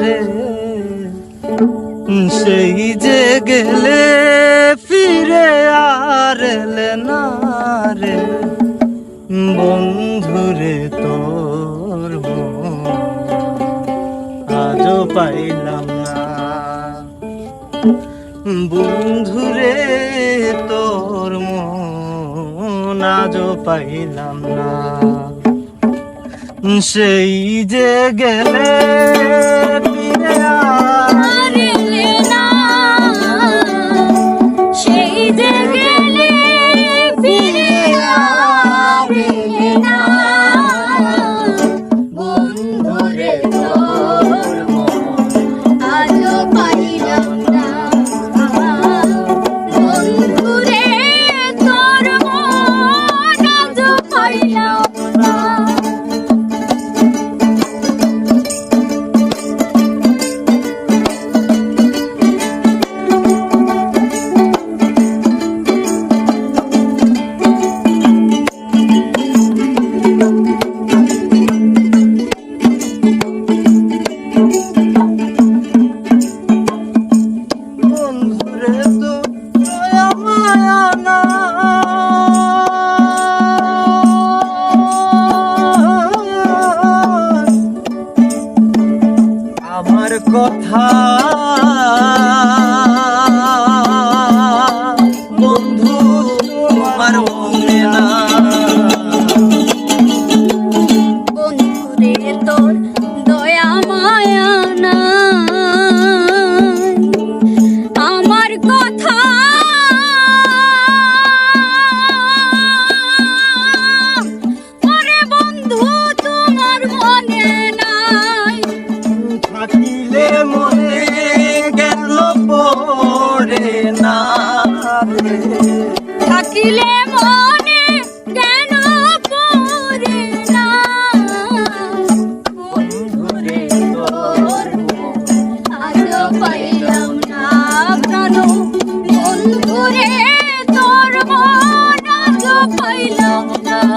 রে। সেই যে গেলে ফিরে আর না রে। বন্ধুরে তোর আজও পাইলাম না। বন্ধুরে তোর মন আজও পাইলাম না। সেই যে গেলে মায়া আমার কথা। বন্ধু তোমার মনে নাই। থাকিলে মনে গেল পড়ে না। থাকিলে মনে পাইলাম না।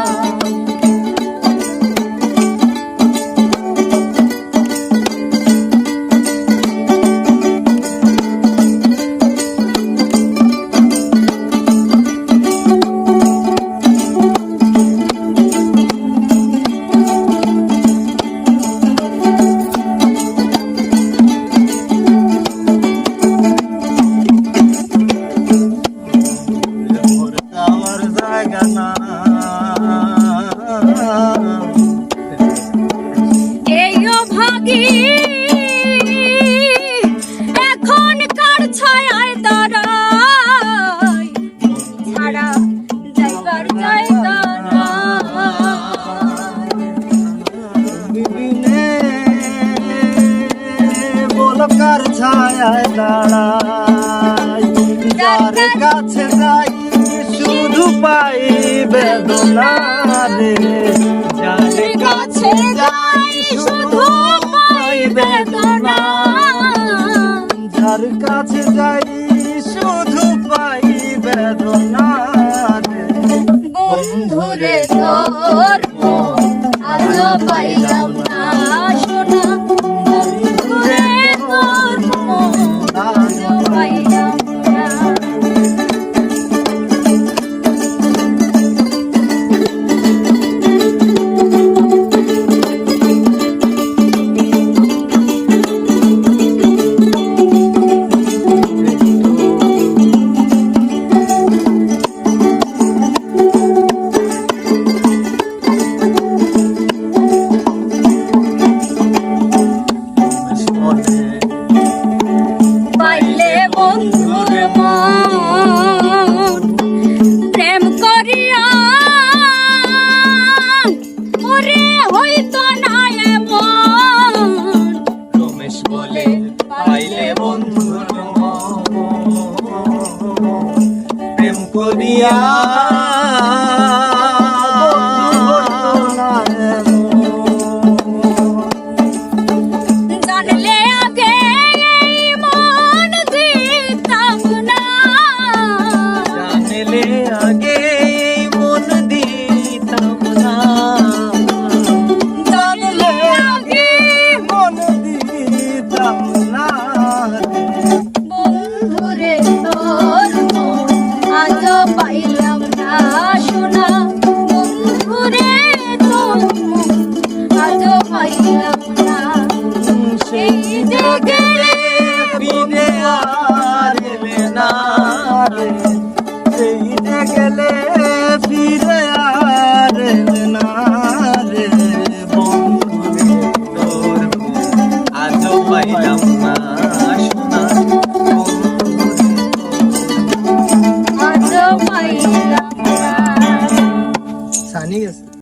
পাই বেদনা রে। যার কাছে যাই শুধু পাই বেদনা। যার কাছে যাই শুধু পাই বেদনা রে। বন্ধুরে তোর মন পাইলাম। প্রেম করিয়া পাইলাম